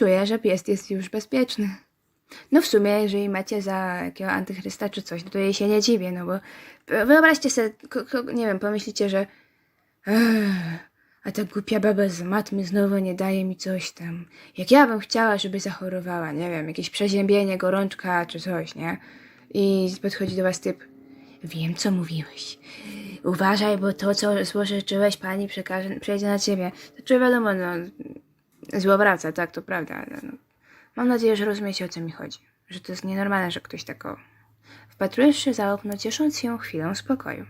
Czuję, że pies jest już bezpieczny. No w sumie, jeżeli macie za jakiego antychrysta czy coś, no to jej się nie dziwię, no bo wyobraźcie sobie, nie wiem, pomyślicie, że "Ech, a ta głupia baba z matmy znowu nie daje mi coś tam. Jak ja bym chciała, żeby zachorowała, nie wiem, jakieś przeziębienie, gorączka czy coś, nie? I podchodzi do was typ, wiem co mówiłeś. Uważaj, bo to, co złożyczyłeś, pani przekaże, przejdzie na ciebie. To czy wiadomo, no, zło wraca, tak, to prawda, ale no, mam nadzieję, że rozumiecie, o co mi chodzi. Że to jest nienormalne, że ktoś tak o... Wpatrujesz się za okno, ciesząc się chwilą spokoju.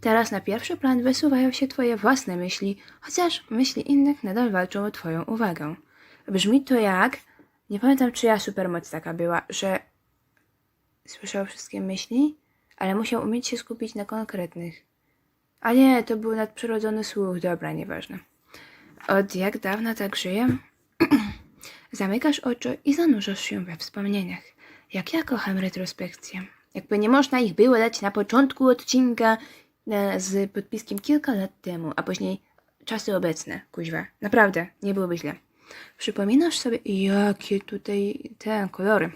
Teraz na pierwszy plan wysuwają się twoje własne myśli, chociaż myśli innych nadal walczą o twoją uwagę. Brzmi to jak... Nie pamiętam, czyja supermoc taka była, że słyszał wszystkie myśli, ale musiał umieć się skupić na konkretnych. A nie, to był nadprzyrodzony słuch, dobra, nieważne. Od jak dawna tak żyję? Zamykasz oczy i zanurzasz się we wspomnieniach. Jak ja kocham retrospekcje. Jakby nie można ich było dać na początku odcinka e, z podpiskiem kilka lat temu, a później czasy obecne, kuźwa. Naprawdę, nie byłoby źle. Przypominasz sobie, jakie tutaj te kolory.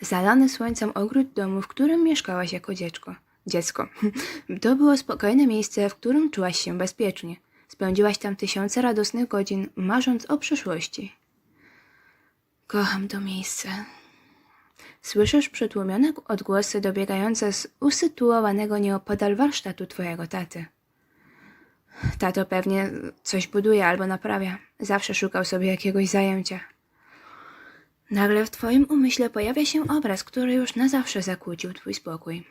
Zalany słońcem ogród domu, w którym mieszkałaś jako dziecko. Dziecko. To było spokojne miejsce, w którym czułaś się bezpiecznie. Spędziłaś tam tysiące radosnych godzin, marząc o przyszłości. Kocham to miejsce. Słyszysz przytłumione odgłosy dobiegające z usytuowanego nieopodal warsztatu twojego taty. Tato pewnie coś buduje albo naprawia. Zawsze szukał sobie jakiegoś zajęcia. Nagle w twoim umyśle pojawia się obraz, który już na zawsze zakłócił twój spokój.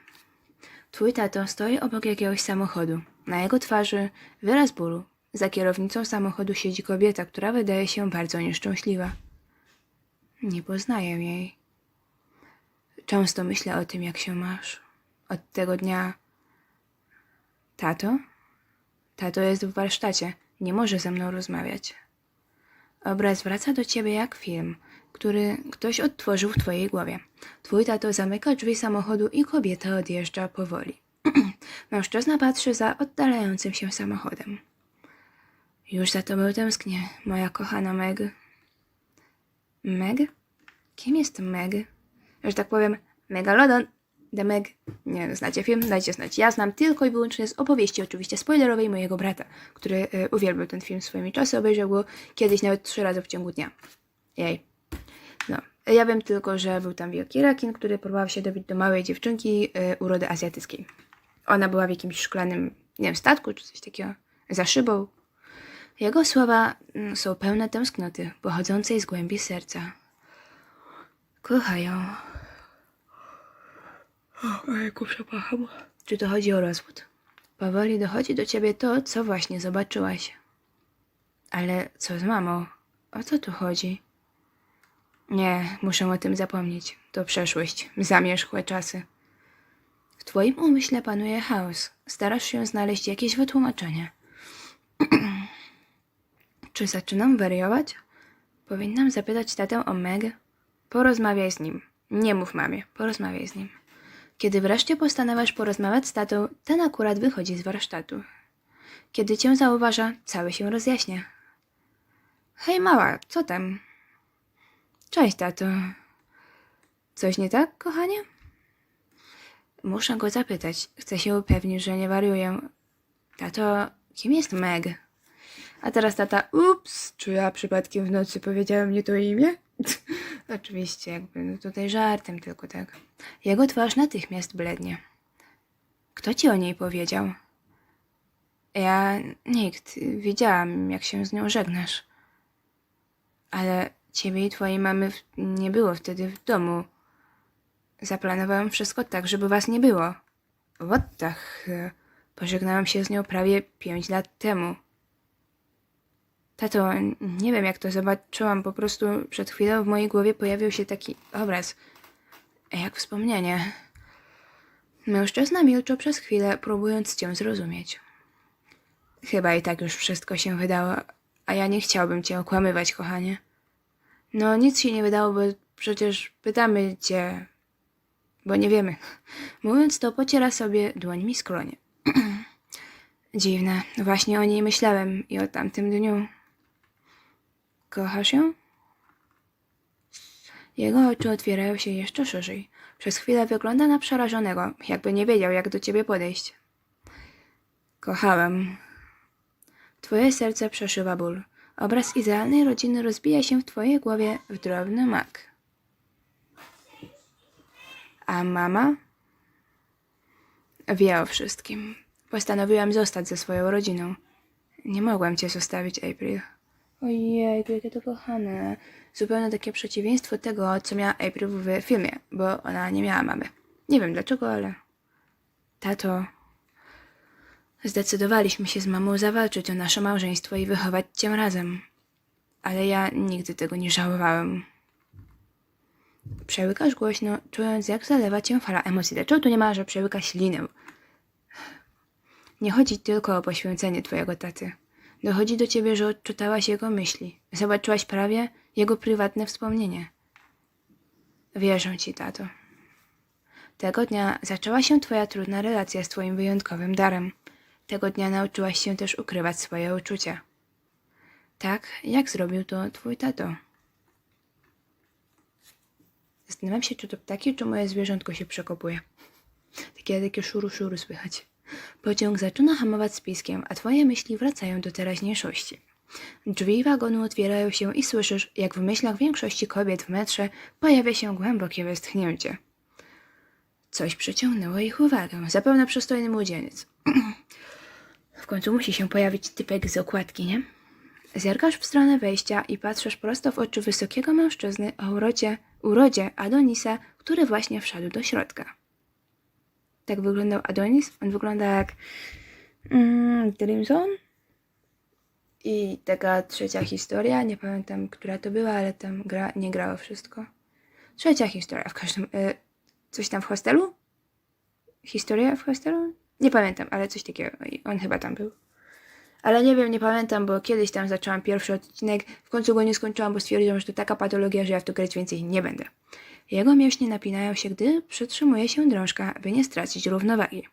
Twój tato stoi obok jakiegoś samochodu. Na jego twarzy wyraz bólu. Za kierownicą samochodu siedzi kobieta, która wydaje się bardzo nieszczęśliwa. Nie poznaję jej. Często myślę o tym, jak się masz. Od tego dnia. Tato? Tato jest w warsztacie. Nie może ze mną rozmawiać. Obraz wraca do ciebie jak film, który ktoś odtworzył w twojej głowie. Twój tato zamyka drzwi samochodu i kobieta odjeżdża powoli. Mężczyzna patrzy za oddalającym się samochodem. Już za tobą tęsknię, moja kochana Meg. Meg? Kim jest Meg? Że tak powiem, Megalodon, The Meg. Nie znacie film? Dajcie znać. Ja znam tylko i wyłącznie z opowieści, oczywiście spoilerowej mojego brata, który y, uwielbiał ten film swoimi czasy, obejrzał go kiedyś nawet trzy razy w ciągu dnia. Jej. No. Ja wiem tylko, że był tam wielki rekin, który próbował się dobić do małej dziewczynki y, urody azjatyckiej. Ona była w jakimś szklanym, nie wiem, statku czy coś takiego, za szybą. Jego słowa mm, są pełne tęsknoty, pochodzącej z głębi serca. Kochają. Ojku, przepraszam. Czy to chodzi o rozwód? Powoli dochodzi do ciebie to, co właśnie zobaczyłaś. Ale co z mamą? O co tu chodzi? Nie, muszę o tym zapomnieć. To przeszłość, zamierzchłe czasy. W twoim umyśle panuje chaos. Starasz się znaleźć jakieś wytłumaczenie. Czy zaczynam wariować? Powinnam zapytać tatę o Meg? Porozmawiaj z nim. Nie mów mamie, porozmawiaj z nim. Kiedy wreszcie postanawiasz porozmawiać z tatą, ten akurat wychodzi z warsztatu. Kiedy cię zauważa, cały się rozjaśnia. Hej mała, co tam? Cześć, tato. Coś nie tak, kochanie? Muszę go zapytać. Chcę się upewnić, że nie wariuję. Tato, kim jest Meg? A teraz tata, ups, czy ja przypadkiem w nocy powiedziałem nie to imię? Oczywiście, jakby no tutaj żartem tylko tak. Jego twarz natychmiast blednie. Kto ci o niej powiedział? Ja, nikt. Wiedziałam, jak się z nią żegnasz. Ale ciebie i twojej mamy nie było wtedy w domu. Zaplanowałem wszystko tak, żeby was nie było. What the? Pożegnałam się z nią prawie pięć lat temu. Tato, nie wiem jak to zobaczyłam, po prostu przed chwilą w mojej głowie pojawił się taki obraz, jak wspomnienie. Mężczyzna milczał przez chwilę, próbując cię zrozumieć. Chyba i tak już wszystko się wydało, a ja nie chciałbym cię okłamywać, kochanie. No, nic się nie wydało, bo przecież pytamy cię, bo nie wiemy. Mówiąc to, pociera sobie dłońmi skronie. Dziwne, właśnie o niej myślałem i o tamtym dniu. Kochasz ją? Jego oczy otwierają się jeszcze szerzej. Przez chwilę wygląda na przerażonego, jakby nie wiedział, jak do ciebie podejść. Kochałem. Twoje serce przeszywa ból. Obraz idealnej rodziny rozbija się w twojej głowie w drobny mak. A mama? Wie o wszystkim. Postanowiłam zostać ze swoją rodziną. Nie mogłam cię zostawić, April. Ojej, jakie to kochane. Zupełnie takie przeciwieństwo tego, co miała April w filmie, bo ona nie miała mamy. Nie wiem dlaczego, ale... Tato... Zdecydowaliśmy się z mamą zawalczyć o nasze małżeństwo i wychować cię razem. Ale ja nigdy tego nie żałowałem. Przełykasz głośno, czując jak zalewa cię fala emocji. Dlaczego tu nie ma, że przełyka ślinę? Nie chodzi tylko o poświęcenie twojego taty. Dochodzi do ciebie, że odczytałaś jego myśli. Zobaczyłaś prawie jego prywatne wspomnienie. Wierzę ci, tato. Tego dnia zaczęła się twoja trudna relacja z twoim wyjątkowym darem. Tego dnia nauczyłaś się też ukrywać swoje uczucia. Tak, jak zrobił to twój tato. Zastanawiam się, czy to ptaki, czy moje zwierzątko się przekopuje. Takie, takie szuru, szuru słychać. Pociąg zaczyna hamować z piskiem, a twoje myśli wracają do teraźniejszości. Drzwi wagonu otwierają się i słyszysz, jak w myślach większości kobiet w metrze pojawia się głębokie westchnięcie. Coś przyciągnęło ich uwagę, zapewne przystojny młodzieniec. w końcu musi się pojawić typek z okładki, nie? Zerkasz w stronę wejścia i patrzysz prosto w oczy wysokiego mężczyzny o urodzie, urodzie Adonisa, który właśnie wszedł do środka. Tak wyglądał Adonis. On wygląda jak mm. I taka trzecia historia, nie pamiętam, która to była, ale tam gra, nie grało wszystko. Trzecia historia, w każdym... Y, coś tam w hostelu? Historia w hostelu? Nie pamiętam, ale coś takiego. On chyba tam był. Ale nie wiem, nie pamiętam, bo kiedyś tam zaczęłam pierwszy odcinek, w końcu go nie skończyłam, bo stwierdziłam, że to taka patologia, że ja w to grać więcej nie będę. Jego mięśnie napinają się, gdy przytrzymuje się drążka, by nie stracić równowagi.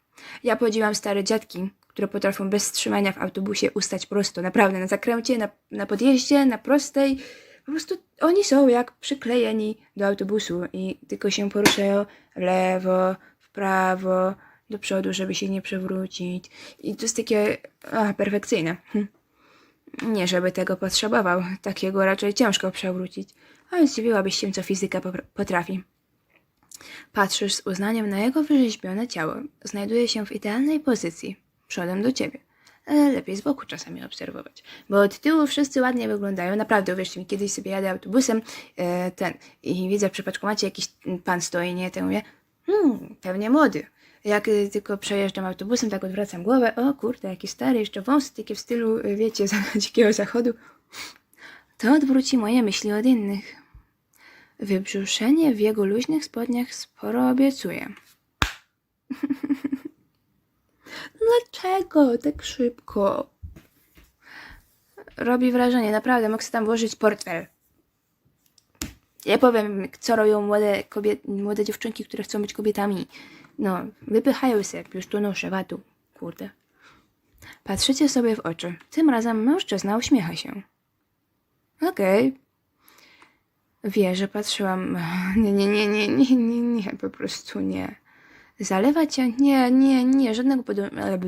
Ja podziwiam stare dziadki, które potrafią bez wstrzymania w autobusie ustać prosto, naprawdę, na zakręcie, na, na podjeździe, na prostej. Po prostu oni są jak przyklejeni do autobusu i tylko się poruszają lewo, w prawo, do przodu, żeby się nie przewrócić. I to jest takie a, perfekcyjne. Hm. Nie, żeby tego potrzebował. Takiego raczej ciężko przewrócić. Ale zdziwiłabyś się, co fizyka potrafi. Patrzysz z uznaniem na jego wyrzeźbione ciało. Znajduje się w idealnej pozycji, przodem do ciebie. Ale lepiej z boku czasami obserwować. Bo od tyłu wszyscy ładnie wyglądają. Naprawdę, uwierzcie mi, kiedyś sobie jadę autobusem e, ten i widzę w przypaczkomacie jakiś pan stoi, nie? Ten mówię, hmm, pewnie młody. Jak y, tylko przejeżdżam autobusem, tak odwracam głowę. O kurde, jaki stary, jeszcze wąsy takie w stylu, y, wiecie, za dzikiego zachodu. To odwróci moje myśli od innych. Wybrzuszenie w jego luźnych spodniach sporo obiecuje. Dlaczego tak szybko? Robi wrażenie, naprawdę, sobie tam włożyć portfel. Ja powiem, co robią młode, kobiet, młode dziewczynki, które chcą być kobietami. No, wypychają się, już tu noszę watu. Kurde. Patrzycie sobie w oczy. Tym razem mężczyzna uśmiecha się. Okej. Wie, że patrzyłam. Nie, nie, nie, nie, nie, nie, nie, po prostu nie. Zalewa cię? Nie, nie, nie, żadnego podobnego.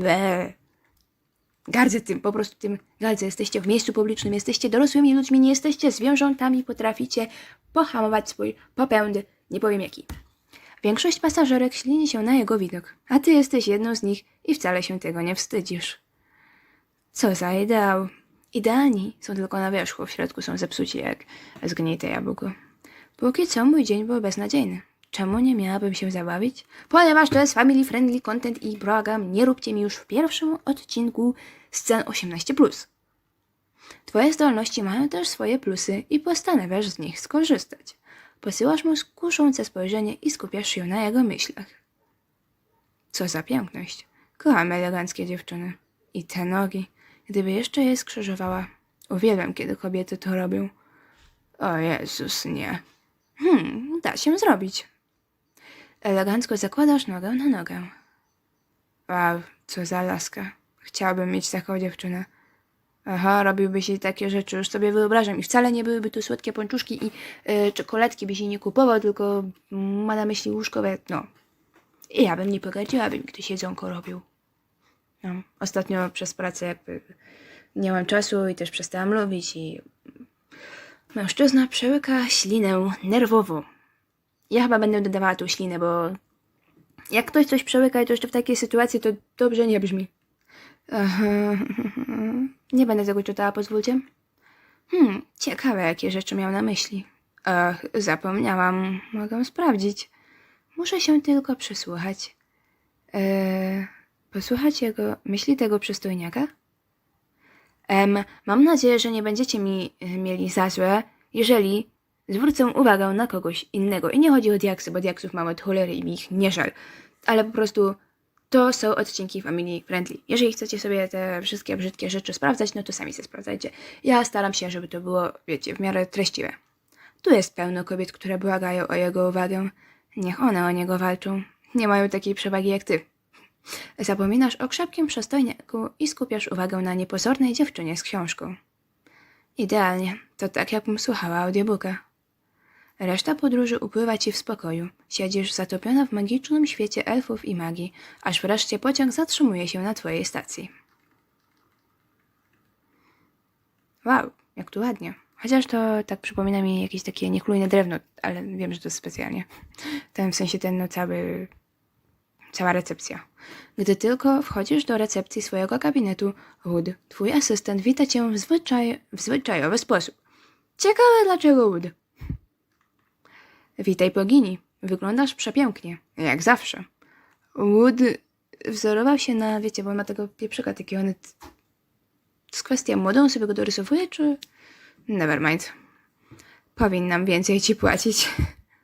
Gardzę tym, po prostu tym gardzę. Jesteście w miejscu publicznym, jesteście dorosłymi ludźmi, nie jesteście zwierzątami, potraficie pohamować swój popęd, nie powiem jaki. Większość pasażerek ślini się na jego widok, a ty jesteś jedną z nich i wcale się tego nie wstydzisz. Co za ideał. Idealni są tylko na wierzchu, w środku są zepsuci jak zgnite jabłko. Póki co mój dzień był beznadziejny. Czemu nie miałabym się zabawić? Ponieważ to jest family friendly content i błagam, nie róbcie mi już w pierwszym odcinku scen 18+. Twoje zdolności mają też swoje plusy i postanawiasz z nich skorzystać. Posyłasz mu kuszące spojrzenie i skupiasz się na jego myślach. Co za piękność. Kocham eleganckie dziewczyny. I te nogi. Gdyby jeszcze je skrzyżowała. Uwielbiam, kiedy kobiety to robią. O Jezus, nie. Hmm, da się zrobić. Elegancko zakładasz nogę na nogę. Wow, co za laska. Chciałabym mieć taką dziewczynę. Aha, robiłbyś jej takie rzeczy, już sobie wyobrażam. I wcale nie byłyby tu słodkie pączuszki i y, czekoladki byś jej nie kupował, tylko ma na myśli łóżkowe, no. I ja bym nie pogardziła, by mi ktoś jedzonko robił. No, ostatnio przez pracę jakby nie mam czasu i też przestałam lubić i mężczyzna przełyka ślinę nerwowo. Ja chyba będę dodawała tą ślinę, bo jak ktoś coś przełyka i to jeszcze w takiej sytuacji, to dobrze nie brzmi. Nie będę tego czytała, pozwólcie. Hmm, ciekawe, jakie rzeczy miał na myśli. Ach, zapomniałam. Mogę sprawdzić. Muszę się tylko przysłuchać. Eee, posłuchać jego myśli tego przystojniaka? Em, mam nadzieję, że nie będziecie mi e, mieli za złe, jeżeli zwrócę uwagę na kogoś innego. I nie chodzi o diaksy, bo diaksów mam od cholery i mi ich nie żal. Ale po prostu to są odcinki Family Friendly. Jeżeli chcecie sobie te wszystkie brzydkie rzeczy sprawdzać, no to sami sobie sprawdzajcie. Ja staram się, żeby to było, wiecie, w miarę treściwe. Tu jest pełno kobiet, które błagają o jego uwagę. Niech one o niego walczą. Nie mają takiej przewagi jak ty. Zapominasz o krzepkim przystojniaku i skupiasz uwagę na niepozornej dziewczynie z książką. Idealnie. To tak, jakbym słuchała audiobooka. Reszta podróży upływa ci w spokoju. Siedzisz zatopiona w magicznym świecie elfów i magii, aż wreszcie pociąg zatrzymuje się na twojej stacji. Wow, jak tu ładnie. Chociaż to tak przypomina mi jakieś takie niechlujne drewno, ale wiem, że to specjalnie. Ten w sensie ten no cały... cała recepcja. Gdy tylko wchodzisz do recepcji swojego gabinetu, Wood, twój asystent, wita cię w, zwyczaj... w zwyczajowy sposób. Ciekawe dlaczego Wood. Witaj bogini. Wyglądasz przepięknie, jak zawsze. Wood wzorował się na, wiecie, bo ma tego pieprzyka taki, on... Kwestia mody, on sobie go dorysowuje, czy... Nevermind. Powinnam więcej ci płacić.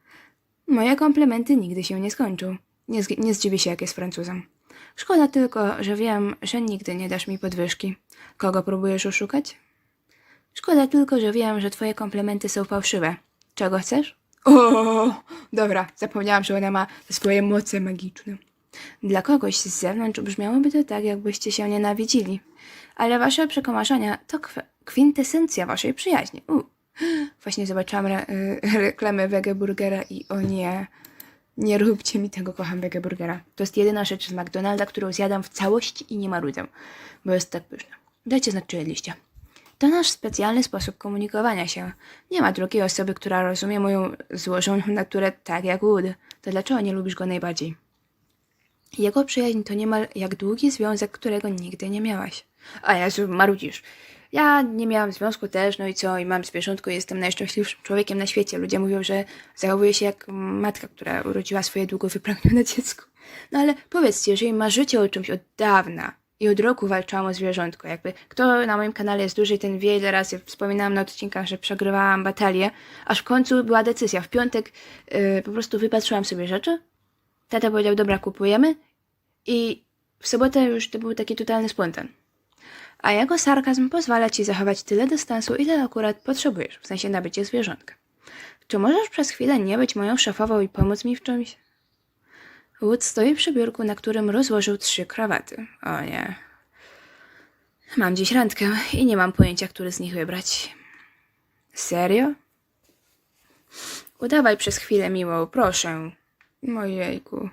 Moje komplementy nigdy się nie skończą. Nie, nie zdziwię się, jak jest Francuzem. Szkoda tylko, że wiem, że nigdy nie dasz mi podwyżki. Kogo próbujesz oszukać? Szkoda tylko, że wiem, że twoje komplementy są fałszywe. Czego chcesz? O, dobra, zapomniałam, że ona ma swoje moce magiczne. Dla kogoś z zewnątrz brzmiałoby to tak, jakbyście się nienawidzili. Ale wasze przekomarzenia to kw- kwintesencja waszej przyjaźni. U. Właśnie zobaczyłam re- reklamę Wegeburgera i o nie, nie róbcie mi tego, kocham Wegeburgera. To jest jedyna rzecz z McDonalda, którą zjadam w całości i nie marudzę, bo jest tak pyszna. Dajcie znać, czy jedliście. To nasz specjalny sposób komunikowania się. Nie ma drugiej osoby, która rozumie moją złożoną naturę tak jak Wood. To dlaczego nie lubisz go najbardziej? Jego przyjaźń to niemal jak długi związek, którego nigdy nie miałaś. A Jezu, marudzisz. Ja nie miałam związku też, no i co, i mam zwierzątko, jestem najszczęśliwszym człowiekiem na świecie. Ludzie mówią, że zachowuję się jak matka, która urodziła swoje długo wypragnione dziecko. No ale powiedzcie, jeżeli marzycie o czymś od dawna i od roku walczyłam o zwierzątko, jakby kto na moim kanale jest dłużej, ten wie ile razy wspominałam na odcinkach, że przegrywałam batalię, aż w końcu była decyzja. W piątek yy, po prostu wypatrzyłam sobie rzeczy, tata powiedział, dobra, kupujemy i w sobotę już to był taki totalny spontan. A jego sarkazm pozwala ci zachować tyle dystansu, ile akurat potrzebujesz, w sensie nabycie zwierzątka. Czy możesz przez chwilę nie być moją szefową i pomóc mi w czymś? Wood stoi przy biurku, na którym rozłożył trzy krawaty. O nie. Mam dziś randkę i nie mam pojęcia, który z nich wybrać. Serio? Udawaj przez chwilę miłą, proszę. Mojejku.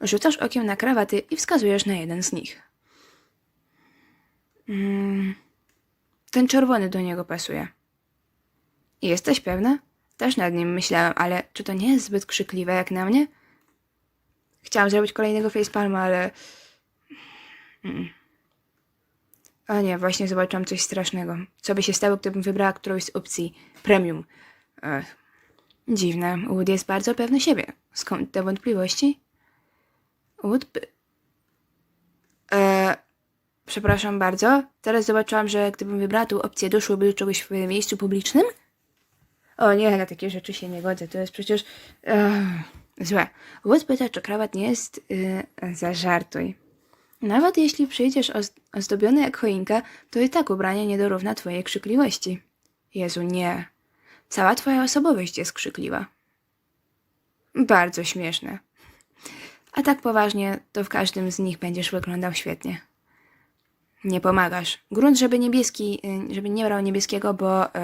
Rzucasz okiem na krawaty i wskazujesz na jeden z nich. Mm, ten czerwony do niego pasuje. Jesteś pewna? Też nad nim myślałem, ale czy to nie jest zbyt krzykliwe jak na mnie? Chciałam zrobić kolejnego facepalma, ale... Mm. Nie, właśnie zobaczyłam coś strasznego. Co by się stało, gdybym wybrała którąś z opcji premium? Ech. Dziwne. Wood jest bardzo pewny siebie. Skąd te wątpliwości? Wood by... E, przepraszam bardzo. Teraz zobaczyłam, że gdybym wybrała tą opcję, doszłoby do czegoś w miejscu publicznym? O nie, na takie rzeczy się nie godzę. To jest przecież... Złe. Wood pyta, czy krawat nie jest... Yy, zażartuj. Nawet jeśli przyjdziesz oz- ozdobiony jak choinka, to i tak ubranie nie dorówna twojej krzykliwości. Jezu, nie. Cała twoja osobowość jest krzykliwa. Bardzo śmieszne. A tak poważnie, to w każdym z nich będziesz wyglądał świetnie. Nie pomagasz. Grunt, żeby niebieski, y, żeby nie brał niebieskiego, bo e,